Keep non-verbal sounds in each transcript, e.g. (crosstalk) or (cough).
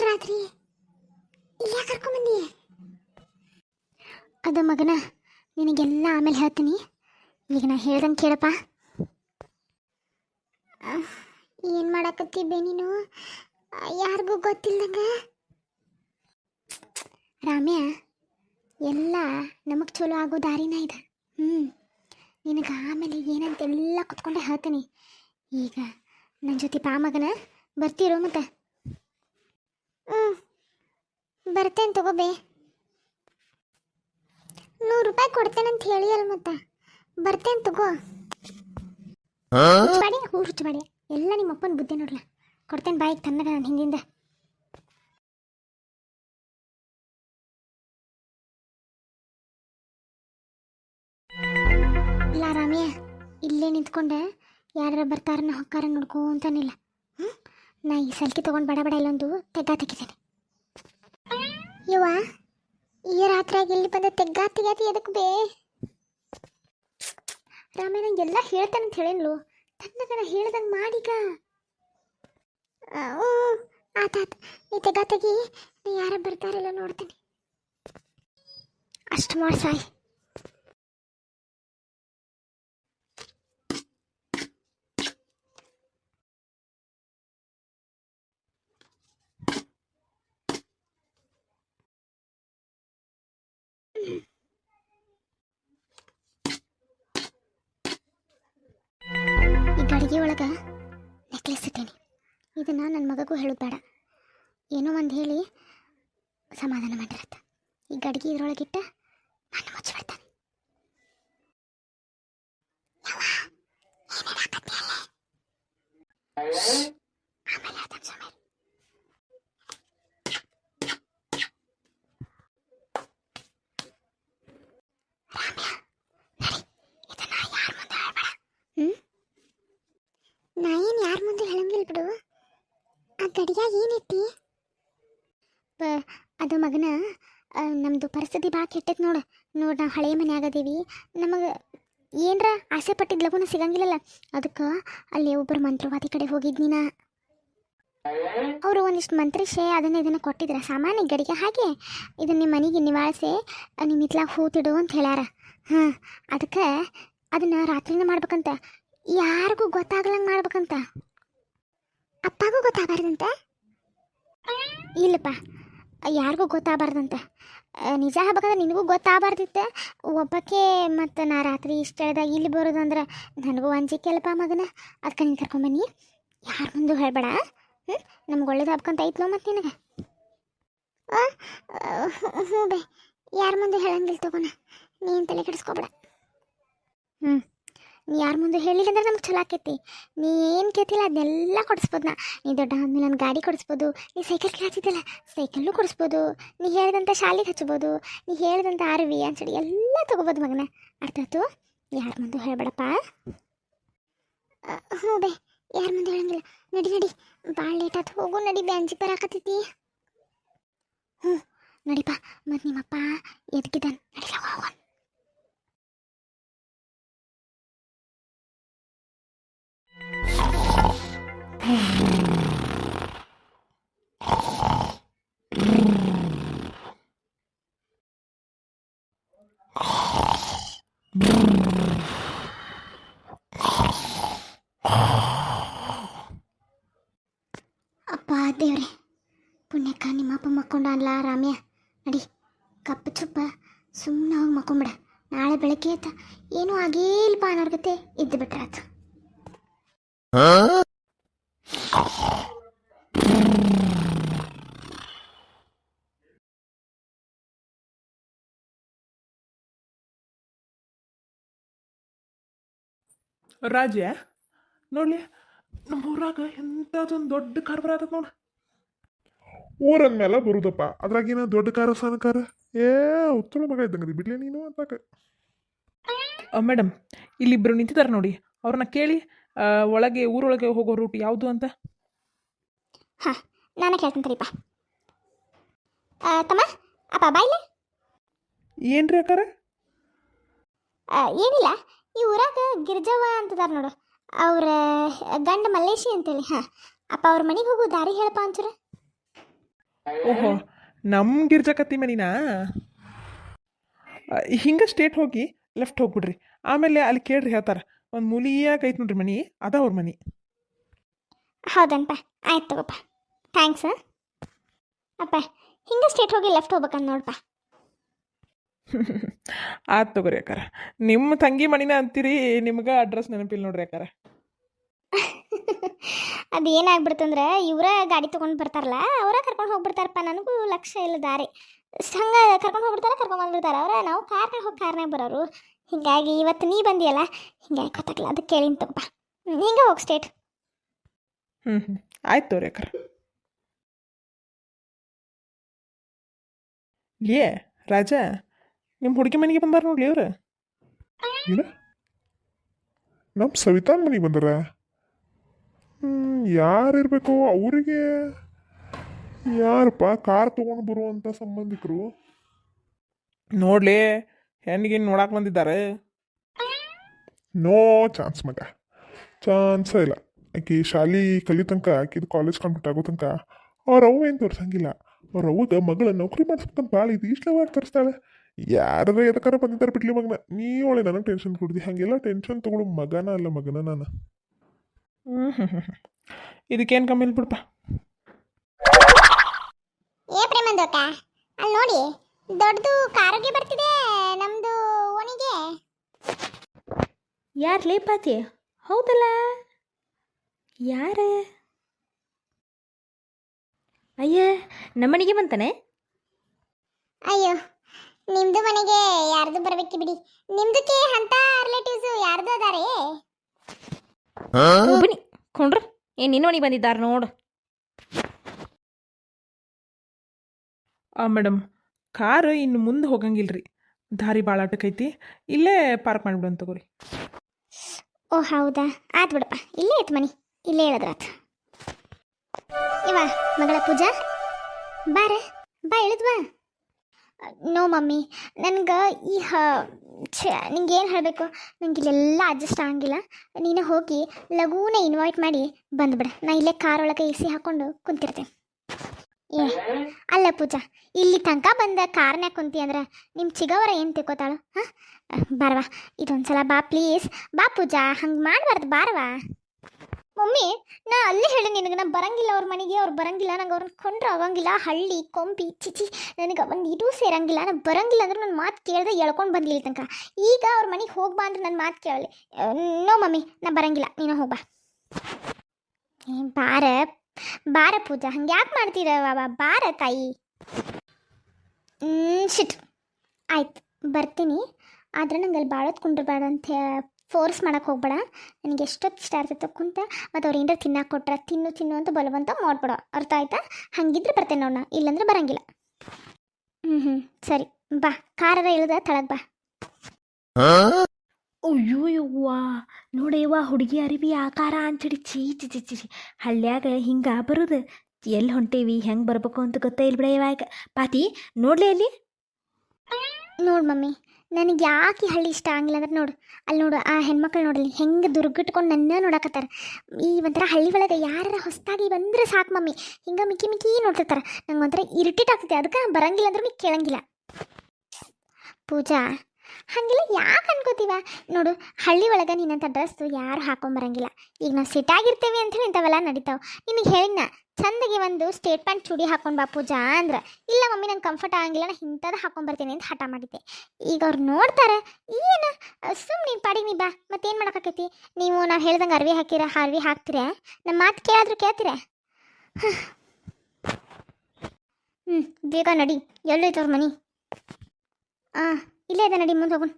ಇಷ್ಟು ರಾತ್ರಿ ಇಲ್ಲ ಕರ್ಕೊಂಬಂದಿ ಅದು ಮಗನ, ನಿನಗೆಲ್ಲ ಆಮೇಲೆ ಹೇಳ್ತೀನಿ. ಈಗ ನಾ ಹೇಳ್ದಂಗೆ ಕೇಳಪ್ಪ. ಏನು ಮಾಡಕತ್ತಿ ನೀನು? ಯಾರಿಗೂ ಗೊತ್ತಿಲ್ಲದಂಗ ರಾಮ್ಯ, ಎಲ್ಲ ನಮಗೆ ಚಲೋ ಆಗೋ ದಾರಿನ ಇದೆ. ಹ್ಞೂ ನಿನಗೆ ಆಮೇಲೆ ಏನಂತೆಲ್ಲ ಕುತ್ಕೊಂಡೆ ಹೇಳ್ತೀನಿ. ಈಗ ನನ್ನ ಜೊತೆ ಪಾ ಮಗನ, ಬರ್ತೀರೋ ಮತ್ತೆ? ಹ್ಞೂ ಬರ್ತೇನೆ ತಗೋಬೇ ನೂರು ರೂಪಾಯಿ ಕೊಡ್ತೇನಂತ ಹೇಳಿ ಅಲ್ಲ ಮತ್ತೆ. ಬರ್ತೇನೆ ತಗೋ. ಹುಚ್ಚುಬಾಡಿ ಹೂ ಹುಚ್ಚುಬಾಡಿ ಎಲ್ಲ ನಿಮ್ಮ ಅಪ್ಪನ ಬುದ್ಧಿ ನೋಡ್ಲ. ಕೊಡ್ತೇನೆ ಬಾಯಿಗೆ ತನ್ನಗ ನಾನು ಹಿಂದಿಂದ. ಇಲ್ಲ ರಾಮಿಯ ಇಲ್ಲೇ ನಿಂತ್ಕೊಂಡೆ. ಯಾರು ಬರ್ತಾರನ್ನ ಹೊಕ್ಕಾರ ನೋಡ್ಕೊಂತಾನಿಲ್ಲ ನಾ ಈ ಸಲ್ಕಿ ತೊಗೊಂಡು ಬಡ ಬಡ ಇಲ್ಲೊಂದು ತೆಗ್ಗ ತೆಗಿತೇನೆ ಇವ ಈ ರಾತ್ರಿಯಾಗಿ ಇಲ್ಲಿ ಬಂದ ತೆಗ್ಗಾ ತೆಗ್ಯಾತಿ ಎದಕ್ಕೆ ಬೇ? ರಾಮಯ್ಯ ನಂಗೆ ಎಲ್ಲ ಹೇಳ್ತಾನೆ ಅಂತ ಹೇಳೇನ್ಲು? ತನ್ನಗನ ಹೇಳ್ದಂಗೆ ಮಾಡೀಗ. ಹ್ಞೂ ಆತಾತ ನೀ ತೆಗ್ಗ ತೆಗಿ ನೀ ಯಾರ ಬರ್ತಾರೆಲ್ಲ ನೋಡ್ತೀನಿ. ಅಷ್ಟು ಮಾಡಿ ಸಾಯಿ ಒಳಗೆ ನೆಕ್ಲೆಸ್ ಇಟ್ಟೇನಿ. ಇದನ್ನು ನನ್ನ ಮಗಗೂ ಹೇಳೋದು ಬೇಡ ಏನೋ ಒಂದು ಹೇಳಿ ಸಮಾಧಾನ ಮಾಡಿರತ್ತೆ. ಈ ಗಡಿಗೆ ಇದ್ರೊಳಗಿಟ್ಟ ನಾನು ಮುಚ್ಚಿಬಿಡ್ತಾನೆ ಆಮೇಲೆ ಹೇಳ್ತಾನೆ ಸುಮೇಲ್ ಇದನ್ನ ಯಾರ ಮುಂದೆ ಹೇಳ್ಬೇಡ ಹ್ಮ್ ನಾ ಏನು ಯಾರ ಮುಂದೆ ಹೇಳಂಗಿಲ್ಲ ಬಿಡು. ಆ ಗಡಿಯಾಗ ಏನೈತಿ? ಪ- ಅದು ಮಗನ ನಮ್ಮದು ಪರಿಸ್ಥಿತಿ ಭಾಳ ಕೆಟ್ಟೈತೆ ನೋಡು. ನೋಡು ನಾವು ಹಳೆ ಮನ್ಯಾಗ ಅದೀವಿ. ನಮಗೆ ಏನರ ಆಸೆ ಪಟ್ಟಿದ್ ಲಗುನ ಸಿಗಂಗಿಲ್ಲಲ್ಲ. ಅದಕ್ಕೆ ಅಲ್ಲಿ ಒಬ್ಬರು ಮಂತ್ರವಾದಿ ಕಡೆ ಹೋಗಿದ್ನಿ ನಾ ಅವರು ಒಂದಿಷ್ಟು ಮಂತ್ರಿಷೆ ಅದನ್ನ ಇದನ್ನು ಕೊಟ್ಟಿದ್ರ. ಸಾಮಾನ್ಯ ಗಡಿಗೆ ಹಾಗೆ. ಇದನ್ನ ನಿಮ್ಮ ಮನೆಗೆ ನಿವಾಳಿಸಿ ನಿಮ್ಮ ಇತ್ಲಾಗ ಹೂತಿಡು ಅಂತ ಹೇಳ್ಯಾರ. ಹಾಂ ಅದಕ್ಕೆ ಅದನ್ನ ರಾತ್ರಿನ ಮಾಡ್ಬೇಕಂತ. ಯಾರಿಗೂ ಗೊತ್ತಾಗ್ಲಂಗೆ ಮಾಡ್ಬೇಕಂತ? ಅಪ್ಪಗೂ ಗೊತ್ತಾಗಬಾರ್ದಂತೆ? ಇಲ್ಲಪ್ಪ, ಯಾರಿಗೂ ಗೊತ್ತಾಗಬಾರ್ದಂತೆ. ನಿಜ ಹೇಳ್ಬೇಕಂದ್ರೆ ನಿನಗೂ ಗೊತ್ತಾಗಬಾರ್ದಿತ್ತೆ. ಒಬ್ಬಕ್ಕೆ ಮತ್ತು ನಾ ರಾತ್ರಿ ಇಷ್ಟದ ಇಲ್ಲಿ ಬರೋದಂದ್ರೆ ನನಗೂ ಅಂಜಿಕೆ ಅಲ್ಲಪ್ಪ ಮಗನ. ಅದಕ್ಕೆ ನೀನು ಕರ್ಕೊಂಬನ್ನಿ ಯಾರ ಮುಂದೆ ಹೇಳಬೇಡ ಹ್ಞೂ ನಮ್ಗೆ ಒಳ್ಳೇದು ಹಬ್ಕಂತ ಐತ್ಲೋ ಮತ್ತು ನಿನಗೆ? ಹ್ಞೂ ಬೇ, ಯಾರ ಮುಂದೆ ಹೇಳಂಗಿಲ್ಲ ತಗೋಣ. ನೀನು ತಲೆ ಕೆಡಿಸ್ಕೊಬೇಡ. ಹ್ಞೂ ನೀ ಯಾರ ಮುಂದೆ ಹೇಳಿಲ್ಲಂದ್ರೆ ನಮ್ಗೆ ಚಲೋ ಆಕೈತಿ. ನೀ ಏನು ಕೇಳ್ತಿಲ್ಲ ಅದನ್ನೆಲ್ಲ ಕೊಡಿಸ್ಬೋದು ನಾ. ದೊಡ್ಡ ಆದ್ಮೇಲೆ ಒಂದು ಗಾಡಿ ಕೊಡಿಸ್ಬೋದು. ನೀ ಸೈಕಲ್ ಕೇಳ್ತಿದ್ದಲ್ಲ ಸೈಕಲ್ಲು ಕೊಡಿಸ್ಬೋದು. ನೀ ಹೇಳಿದಂಥ ಶಾಲೆಗೆ ಹಚ್ಬೋದು. ನೀ ಹೇಳಿದಂಥ ಆರ್ವಿ ಅಂಚಡಿ ಎಲ್ಲ ತೊಗೋಬೋದು ಮಗನ. ಅರ್ಥ ಆಯ್ತು? ಯಾರ ಮುಂದೆ ಹೇಳಬೇಡಪ್ಪ? ಹ್ಞೂ ಬೇ, ಯಾರ ಮುಂದೆ ಹೇಳಂಗಿಲ್ಲ. ನಡಿ ನಡಿ. ಭಾಳ ಲೇಟ್ ಆಯ್ತು ಹೋಗು, ನಡಿ. ಬ್ಯಾಂಜಿ ಬರಾಕತ್ತೈತಿ. ಹ್ಞೂ ನಡಿಪ್ಪ ಮತ್ತು ನಿಮ್ಮಪ್ಪ ಎದ್ಗಿದ್ದಾನೆ ನಡಿಲ ಹೋಗೋಣ ಅಪ್ಪ, ದೇವ್ರೆ. ಪುಣ್ಯಕ್ಕ, ನಿಮ್ಮಪ್ಪ ಮಕ್ಕೊಂಡ ಅಲ್ಲ, ರಾಮ್ಯ. ನಡಿ, ಕಪ್ಪು ಚುಪ್ಪ ಸುಮ್ಮನೆ ಹೋಗಿ ಮಕ್ಕೊಂಬಿಡ. ನಾಳೆ ಬೆಳಗ್ಗೆ ಆಯ್ತಾ? ಏನೂ ಆಗೇಲ್ಪ ಅನ್ನೋರ್ಗತೆ ಇದ್ದು ಬಿಟ್ರೆ ಆತು ರಾಜ ನೋಡ್ಲಿ ನಮ್ಮ ಊರಾಗ ಎಂಥದೊಂದು ದೊಡ್ಡ ಕಾರ್ಬಾರ ನೋಡ ನೋಡು ಊರಂದ್ಮೇಲೆ ಬರುದಪ್ಪ ಅದ್ರಾಗೇನ ದೊಡ್ಡ ಕಾರ ಸಣ್ಣ ಕಾರ ಏ ಉತ್ತಳ ಮಗ ಇದ್ದಂಗದಿ ಬಿಡ್ಲಿ ನೀನು ಅಂತಾಕ ಮೇಡಮ್ ಇಲ್ಲಿಬ್ಬರು ನಿಂತಿದ್ದಾರೆ ನೋಡಿ ಅವ್ರನ್ನ ಕೇಳಿ ಒಳಗೆ ಊರೊಳಗೆ ಹೋಗೋ ರೂಟ್ ಯಾವುದು ಅಂತ? ಹಾಂ ನಾನು ಕೇಳ್ತೀನಿ ತಡಿಪ್ಪ. ತಮ್ಮ ಅಪ್ಪ ಬಾಯ್ಲೆ ಏನ್ರಿ ಅಕ್ಕಾರ? ಆ, ಏನಿಲ್ಲ ಈ ಊರಾಗ ಗಿರ್ಜವ್ವ ಅಂತದಾರ ನೋಡು. ಅವ್ರ ಗಂಡ ಮಲ್ಲೇಶಿ ಅಂತೇಳಿ. ಹಾಂ ಅಪ್ಪ ಅವ್ರ ಮನೆಗೆ ಹೋಗೋ ದಾರಿ ಹೇಳಪ್ಪ ಒಂಚೂರು. ಓಹೋ ನಮ್ಮ ಗಿರ್ಜಕತ್ತಿ ಮನಿನಾ? ಹಿಂಗೆ ಸ್ಟೇಟ್ ಹೋಗಿ ಲೆಫ್ಟ್ ಹೋಗ್ಬಿಡ್ರಿ. ಆಮೇಲೆ ಅಲ್ಲಿ ಕೇಳ್ರಿ ಹೇಳ್ತಾರೆ. ಒಂದು ಮೂಲಿಯಾಗ ಐತೆ ನೋಡ್ರಿ ಮನಿ ಅದ ಅವ್ರ ಮನಿ. ಹೌದನಪ್ಪ ಆಯ್ತು ತಗೋಪ್ಪ ಥ್ಯಾಂಕ್ಸ್ ಅಪ್ಪ ಹಿಂಗೆ ಸ್ಟೇಟ್ ಹೋಗಿ ಲೆಫ್ಟ್ ಹೋಗ್ಬೇಕಂತ ನೋಡಪ್ಪ (laughs) ಆಯ್ತು ತಗೋರಿ ಅಕ್ಕಾರ. ನಿಮ್ಮ ತಂಗಿ ಮನಿನ ಅಂತೀರಿ ನಿಮ್ಗೆ ಅಡ್ರೆಸ್ ನೆನಪಿಲ್ಲ ನೋಡ್ರಿ ಅಕ್ಕಾರ. (laughs) ಅದು ಏನಾಗ್ಬಿಡ್ತಂದ್ರೆ ಇವರ ಗಾಡಿ ತೊಗೊಂಡು ಬರ್ತಾರಲ್ಲ ಅವರ ಕರ್ಕೊಂಡು ಹೋಗ್ಬಿಡ್ತಾರಪ್ಪ ನನಗೂ ಲಕ್ಷ್ಯ ಇಲ್ಲ ದಾರಿ. ಹಂಗೆ ಕರ್ಕೊಂಡು ಹೋಗ್ಬಿಡ್ತಾರೆ ಕರ್ಕೊಂಡು ಬಂದ್ಬಿಡ್ತಾರೆ ಅವರ ನಾವು ಕಾರ್ನಾಗ ಹೋಗಿ ಕಾರ್ನಾಗ ಬರೋರು. ಹೀಗಾಗಿ ಇವತ್ತು ನೀ ಬಂದಿಯಲ್ಲ? ಹಿಂಗಾಗಿ ಗೊತ್ತಾಗಲ್ಲ ಅದಕ್ಕೆ ಕೇಳಿನ ತಗೋಪ್ಪ ಹಿಂಗೆ ಹೋಗಿ ಸ್ಟೇಟ್ ಹ್ಞೂ ಹ್ಞೂ ಆಯ್ತು ತಗೋರಿ ಅಕ್ಕಾರ. ಏ ರಾಜ ನಿಮ್ಮ ಹುಡುಗಿ ಮನೆಗೆ ಬಂದಾರ ನೋಡಿ ಅವ್ರು ಏನ? ನಮ್ಮ ಸವಿತಾನ್ ಮನೆಗೆ ಬಂದಾರ? ಯಾರು ಇರಬೇಕು ಅವರಿಗೆ? ಯಾರಪ್ಪ ಕಾರ್ ತೊಗೊಂಡು ಬರುವಂಥ ಸಂಬಂಧಿಕರು? ನೋಡ್ಲಿ ಹೆಣ್ಣಿಗೆ ನೋಡಕ್ಕೆ ಬಂದಿದ್ದಾರೆ. ನೋ ಚಾನ್ಸ್ ಮಗ. ಚಾನ್ಸ ಇಲ್ಲ. ಆಕಿ ಶಾಲಿ ಕಲಿ ತನಕ ಆಕಿದು ಕಾಲೇಜ್ ಕಂಪ್ಲೀಟ್ ಆಗೋ ತನಕ ಅವ್ರ ಅವ್ವ ಏನು ತೋರ್ಸಂಗಿಲ್ಲ. ಅವ್ರ ಅವ್ವಗೆ ಮಗಳ ನೌಕರಿ ಮಾಡಿಸ್ಬೇಕಂತ ಭಾಳ ಇದು ಇಷ್ಟವಾಗಿ ತೋರಿಸ್ತಾಳೆ. ಯಾರ ಎದಕ್ಕಾರ ಬಂದಿದ್ದಾರೆ ಬಿಡ್ಲಿ ಮಗನ. ನೀ ಒಳ್ಳೆ ನನಗೆ ಟೆನ್ಷನ್ ಕೊಡ್ದಿ. ಹಾಗೆಲ್ಲ ಟೆನ್ಷನ್ ತಗೊಳ್ಳೋ ಮಗನ ಅಲ್ಲ ಮಗನ ನಾನು. ಹ್ಞೂ ಹ್ಞೂ ಹ್ಞೂ ಇದಕ್ಕೇನು ಕಮ್ಮಿ ಇಲ್ಲ ಬಿಡಪ್ಪ ಏ ಪ್ರೇಮಂದೋಕ ಅಲ್ಲಿ ನೋಡಿ. ದೊಡ್ಡದು ಕಾರಿಗೆ ಬರ್ತಿದೆ ನಮ್ದು ಓಣಿಗೆ. ಯಾರು ಲೇಪಾತಿ ಹೌದಲ್ಲ? ಯಾರು? ಅಯ್ಯ ನಮ್ಮನೆಗೆ ಬಂತಾನೆ? ಅಯ್ಯೋ ನಿಮ್ದು ಮನೆಗೆ ಯಾರ್ದು ಬರ್ಬೇಕು ಬಿಡಿ. ನಿಮ್ದಕ್ಕೆ ಅಂತ ರಿಲೇಟಿವ್ಸ್ ಯಾರ್ದು ಅದಾರೆ? ಬನ್ನಿ ಕೊಂಡ್ರು. ಏನು ನಿನ್ನ ಮನೆಗೆ ಬಂದಿದ್ದಾರೆ ನೋಡು. ಆ ಮೇಡಮ್ ಕಾರು ಇನ್ನು ಮುಂದೆ ಹೋಗಂಗಿಲ್ರಿ. ದಾರಿ ಭಾಳ ಅಟಕೈತಿ. ಇಲ್ಲೇ ಪಾರ್ಕ್ ಮಾಡಿಬಿಡೋಣ ತಗೋರಿ. ಓ ಹೌದಾ? ಆತ್ ಬಿಡಪ್ಪ. ಇಲ್ಲೇ ಆಯ್ತು ಮನಿ. ಇಲ್ಲೇ ಹೇಳಿದ್ರಾತ್. ಇವ, ಮಗಳ ಪೂಜಾ? ಬಾರ ಬಾ ಇಳಿದ್ವಾ ನೋ ಮಮ್ಮಿ, ನನ್ಗೆ ಈ ಹ ನಿಂಗೆ ಏನು ಹೇಳಬೇಕು? ನಂಗೆ ಇಲ್ಲೆಲ್ಲ ಅಡ್ಜಸ್ಟ್ ಆಗಂಗಿಲ್ಲ. ನೀನು ಹೋಗಿ ಲಗೂನ ಇನ್ವೈಟ್ ಮಾಡಿ ಬಂದ್ಬಿಡ. ನಾ ಇಲ್ಲೇ ಕಾರ್ ಒಳಗೆ ಎ ಸಿ ಹಾಕ್ಕೊಂಡು ಕುಂತಿರ್ತೇನೆ. ಏ, ಅಲ್ಲ ಪೂಜಾ, ಇಲ್ಲಿ ತನಕ ಬಂದ ಕಾರ್ನ್ಯಾಗ ಕುಂತಿ ಅಂದ್ರೆ ನಿಮ್ಮ ಚಿಗವರ ಏನು ತಿಕ್ಕೋತಾಳು ಹಾಂ? ಬಾರವಾ ಇದೊಂದ್ಸಲ ಬಾ ಪ್ಲೀಸ್ ಬಾ ಪೂಜಾ, ಹಂಗೆ ಮಾಡಬಾರ್ದು ಬಾರವಾ ಮಮ್ಮಿ, ನಾ ಅಲ್ಲೇ ಹೇಳಿ ನಿನಗೆ, ನಾ ಬರಂಗಿಲ್ಲ ಅವ್ರ ಮನೆಗೆ, ಅವ್ರು ಬರಂಗಿಲ್ಲ, ನಂಗೆ ಅವ್ರನ್ನ ಕೊಂಡ್ರೆ ಆಗಂಗಿಲ್ಲ ಹಳ್ಳಿ, ಕೊಂಪಿ ಚಿಚಿ ನನಗೆ ಒಂದು ಇದು ಸೇರಂಗಿಲ್ಲ ನಾನು ಬರಂಗಿಲ್ಲ ಅಂದ್ರೆ ನನ್ನ ಮಾತು ಕೇಳ್ದೆ ಎಳ್ಕೊಂಡು ಬಂದಿಲ್ಲ ತನಕ. ಈಗ ಅವ್ರ ಮನೆಗೆ ಹೋಗ್ಬಾ ಅಂದ್ರೆ ನನ್ನ ಮಾತು ಕೇಳಲಿ. ನೋ ಮಮ್ಮಿ, ನಾ ಬರಂಗಿಲ್ಲ, ನೀನು ಹೋಗ್ಬಾ ಬಾರ ಬಾರ ಪೂಜಾ, ಹಂಗೆ ಯಾಕೆ ಮಾಡ್ತೀರವ ಬಾರ ತಾಯಿ. ಶಿಟ್ ಆಯ್ತು, ಬರ್ತೀನಿ. ಆದ್ರೆ ನಂಗೆ ಅಲ್ಲಿ ಹೊತ್ತು ಕುಂಡ್ರಬೇಡ ಅಂತ ಫೋರ್ಸ್ ಮಾಡೋಕೆ ಹೋಗ್ಬೇಡ. ನನಗೆ ಎಷ್ಟೊತ್ತು ಇಷ್ಟ ಆಗ್ತೈತೆ ಕುಂತ, ಮತ್ತು ಅವ್ರು ಏನಾರ ತಿನ್ನಕ್ಕೆ ಕೊಟ್ರೆ, ತಿನ್ನು ತಿನ್ನು ಅಂತ ಬಲವಂತ ಮಾಡ್ಬೇಡ. ಅರ್ಥ ಆಯ್ತಾ? ಹಂಗಿದ್ರೆ ಬರ್ತೇನೆ ನೋಡೋಣ ಇಲ್ಲಾಂದ್ರೆ ಬರಂಗಿಲ್ಲ. ಹ್ಞೂ ಹ್ಞೂ ಸರಿ, ಬಾ. ಕಾರರ ಇಳಿದ, ತಳಗ್ ಬಾ. ಅಯ್ಯೋ ಯವ್ವ ಹುಡುಗಿ ಅರಿವಿ ಆಕಾರ ಅಂಚಡಿ ಚೀ ಚಿ ಚಿ ಚಿ ಹಳ್ಳ್ಯಾಗ ಹಿಂಗೆ ಬರೋದು. ಎಲ್ಲಿ ಹೊಂಟೇವಿ, ಹೆಂಗೆ ಬರ್ಬೇಕು ಅಂತ ಗೊತ್ತೇ ಇಲ್ಲ ಬಿಡ ಇವಾಗ. ಪಾತಿ, ನೋಡ್ಲಿ ಅಲ್ಲಿ? ನೋಡು ಮಮ್ಮಿ, ನನಗೆ ಯಾಕೆ ಹಳ್ಳಿ ಇಷ್ಟ ಆಗಿಲ್ಲ ಅಂದ್ರೆ ನೋಡು. ಅಲ್ಲಿ ನೋಡು, ಆ ಹೆಣ್ಮಕ್ಳು ನೋಡಲಿ ಹೆಂಗೆ ದುರ್ಗಿಟ್ಕೊಂಡು ನನ್ನ ನೋಡಕತ್ತಾರ. ಈ ಒಂಥರ ಹಳ್ಳಿ ಒಳಗೆ ಯಾರ ಹೊಸ್ದಾಗಿ ಬಂದ್ರೆ ಸಾಕು ಮಮ್ಮಿ. ಹಿಂಗೆ ಮಿಕ್ಕಿ ಮಿಕ್ಕಿ ನೋಡ್ತಿರ್ತಾರೆ. ನಂಗೆ ಒಂಥರ ಇರಿಟೇಟ್ ಆಗ್ತೈತೆ. ಅದಕ್ಕೆ ಬರಂಗಿಲ್ಲ ಅಂದ್ರೆ ಕೇಳಂಗಿಲ್ಲ. ಪೂಜಾ ಹಾಗೆಲ್ಲ ಯಾಕೆ ಅನ್ಕೋತೀವ? ನೋಡು, ಹಳ್ಳಿ ಒಳಗೆ ನಿನ್ನಂಥ ಡ್ರೆಸ್ಸು ಯಾರು ಹಾಕೊಂಬರಂಗಿಲ್ಲ ಈಗ ನಾವು ಸಿಟ್ಟಾಗಿರ್ತೇವೆ ಅಂತ ಇಂಥವೆಲ್ಲ ನಡೀತಾವೆ. ನಿನಗೆ ಹೇಳಿನ ಚಂದಗೆ ಒಂದು ಸ್ಟೇಟ್ ಪ್ಯಾಂಟ್ ಚೂಡಿ ಹಾಕೊಂಡು ಬಾ ಪೂಜಾ ಅಂದ್ರೆ. ಇಲ್ಲ ಮಮ್ಮಿ, ನಂಗೆ ಕಂಫರ್ಟ್ ಆಗಂಗಿಲ್ಲ, ನಾ ಇಂಥದ್ದು ಹಾಕೊಂಬರ್ತೀನಿ ಅಂತ ಹಠ ಮಾಡಿದ್ದೆ. ಈಗ ಅವ್ರು ನೋಡ್ತಾರೆ, ಏನು ಸುಮ್ಮನೆ ನೀನು ಪಾಡಿಗೆ ನೀ ಬಾ, ಮತ್ತೇನು ಮಾಡೋಕ್ಕಾಕೈತಿ ನೀವು ನಾವು ಹೇಳ್ದಂಗೆ ಅರ್ವಿ ಹಾಕಿರ ಅರ್ವಿ ಹಾಕ್ತೀರಾ? ನಮ್ಮ ಮಾತು ಕೇಳಿದ್ರು ಕೇಳ್ತೀರ? ಹ್ಞೂ ಬೇಗ ನಡಿ ಎಲ್ಲೈತವ್ರ ಮನಿ. ಹಾಂ ಇಲ್ಲೇ ಇದೆ ನಡಿ ಮುಂದೆ ಹೋಗೋಣ.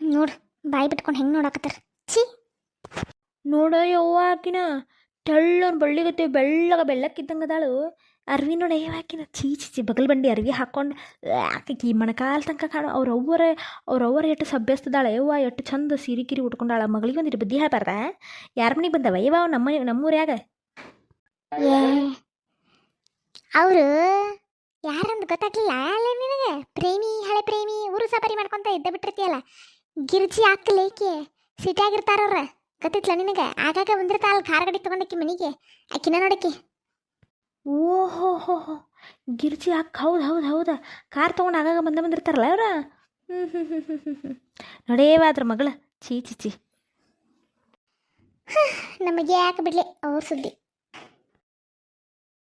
ನೋಡು ಬಾಯಿ ಬಿಟ್ಕೊಂಡು ಹೆಂಗೆ ನೋಡಾಕತ್ತಾರ. ಛೀ. ನೋಡ ಯವ್ವ ಆಕಿನ. ತೆಳ್ಳನ್ ಬಳ್ಳಿಗತ್ತೆ ಬೆಳ್ಳಗ ಬೆಳ್ಳಕ್ಕಿದ್ದಂಗೆ ಅದಾಳು ಅರ್ವಿ ನೋಡ ಆಕಿನ. ಛೀ ಛೀ ಚಿ ಬಗಲ್ ಬಂಡಿ ಅರ್ವಿ ಹಾಕೊಂಡು ಆಕಿ ಮಣಕಾಲ್ ತನಕ ಕಾಣು ಅವ್ರ ಅವ್ವರ ಅವ್ರ ಅವ್ವರ ಎಷ್ಟು ಸಭ್ಯಸ್ತದಾಳೆ ಯವ್ವ ಎಷ್ಟು ಚಂದ ಸೀರೆ ಕಿರಿ ಉಟ್ಕೊಂಡಾಳ. ಮಗಳಿಗೆ ಒಂದಿಟ್ಟು ಬುದ್ಧಿ ಹೇಳ್ಬಾರ್ದ? ಯಾರ ಮನೆಗೆ ಬಂದವ? ಯವ್ವ ನಮ್ಮ ನಮ್ಮೂರ್ಯಾಗ? ಅವರು ಯಾರಂತ ಗೊತ್ತಾಗ್ಲಿಲ್ಲ? ಅಲ್ಲ ನಿನಗೆ? ಪ್ರೇಮಿ, ಹಳೆ ಪ್ರೇಮಿ ಊರು ಸಪರಿ ಮಾಡ್ಕೊಂತ ಇದ್ದ ಬಿಟ್ಟಿರ್ತೀಯಲ್ಲ? ಗಿರ್ಜಿ ಹಾಕಲೇಕೆ ಸಿಟಿಯಾಗಿರ್ತಾರವ್ರ ಗೊತ್ತಿತ್ಲ ನಿನಗೆ? ಆಗಾಗ ಬಂದಿರ್ತಾಳ ಕಾರ್ ಗಡಿ ತಗೊಂಡಕ್ಕಿ ಮನೆಗೆ. ಆಕಿನ ನೋಡಕ್ಕಿ ಓಹೋ ಹೋ ಹೋ ಗಿರ್ಜಿ ಹಾಕ್ ಹೌದು ಹೌದು ಹೌದಾ. ಕಾರ್ ತೊಗೊಂಡು ಆಗಾಗ ಬಂದ ಬಂದಿರ್ತಾರಲ್ಲ ಅವ್ರ ಹ್ಞೂ ಹ್ಞೂ ಮಗಳ. ಚೀ ಚಿ ಚಿ ನಮಗೆ ಯಾಕೆ ಬಿಡ್ಲಿ? ಅವ್ರ ಸುದ್ದಿ.